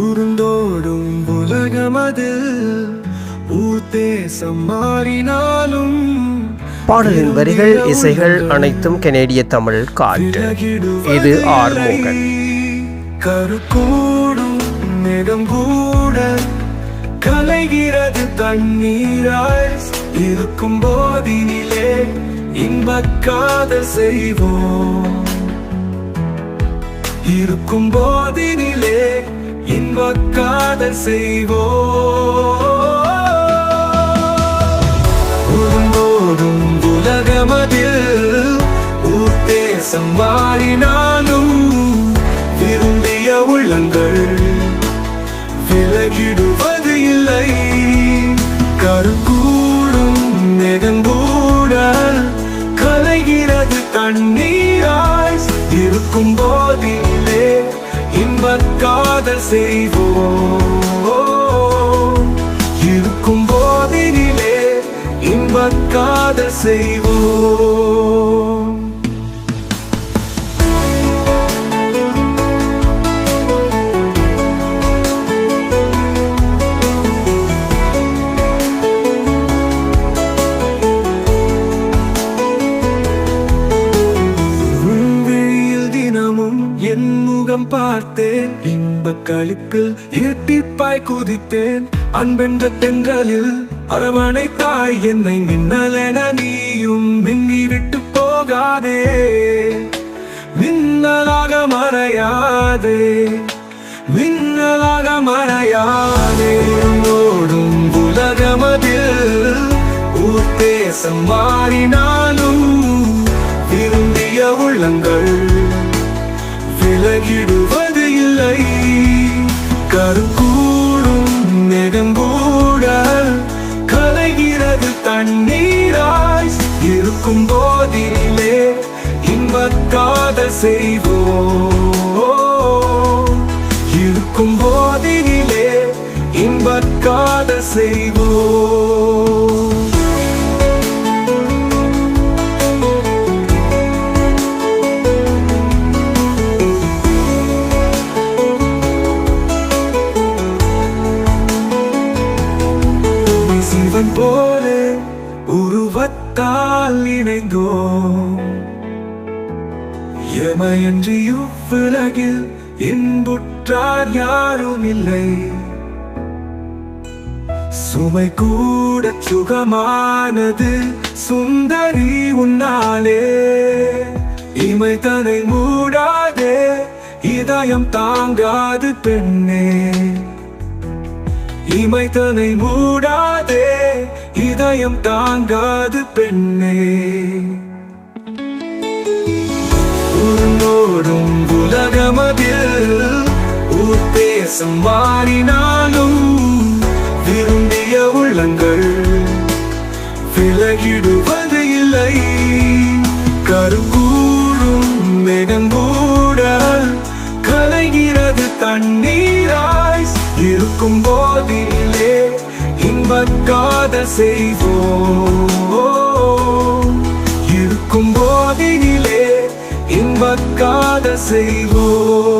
உருண்டோடும் உலகமது ஊர்தேசம் மாறினாலும் பாடலின் வரிகள் இசைகள் அனைத்தும் கனேடிய தமிழ் காற்று. இது ஆர் மோகன். கருக்கூடும் மேகம் கூட கலைகிறது தண்ணீராய் இருக்கும் போதினிலே இன்பக்காத செய்வோம். இருக்கும் போதினிலே இன்பக்காத செய்வோம். உலகமதில் ஊர்தேசம் மாறினார் கருக்கூடும் நெகங்கூட கலைகிறது தண்ணீராய் இருக்கும் போதிலே இன்பக் காதல் செய்வோம். இருக்கும் போதிலே இன்பக் காதல் செய்வோம். என் பார்த்தேன். இன்ப கழிப்பில் இரட்டிப்பாய் குதித்தேன். அன்பென்ற தென்றலில் அரவணை தாய் என்னை மின்னலென நீயும் மின்னி விட்டு போகாதே. மின்னலாக மறையாதே. மின்னலாக மறையாதே. ஓடும் உலகமதில் ஊர் தேசம் மாறினாலும் விரும்பிய உள்ளங்கள் விலகிடுவது இல்லை. கருக்கூடும் நெடுங்கூட கலைகிறது தண்ணீராய் இருக்கும் போதிலே இன்பக்காத செய்வோம். இருக்கும் போதிலே இன்பக்காத செய்வோம். சிவன் போலே உருவத்தால் இணைந்தோம். எமையன்றி இவ்வுலகில் இன்புற்றார் யாரும் இல்லை சுமை கூட சுகமானது சுந்தரி உன்னாலே. இமை தனை மூடாதே இதயம் தாங்காது பெண்ணே. இமை தனை மூடாதே இதயம் தாங்காது பெண்ணே. உன்னோடும் உலகமதில் உத்தேசம் மாறினாலும் விரும்பிய உள்ளங்கள் விலகிடுவது இல்லை. கருங்கூறும் மெகங்கூட கலைகிறது தண்ணீராய் இருக்கும் போதிலே இன்பக்காத செய்வோம். இருக்கும் போதினிலே இன்பக்காத செய்வோம்.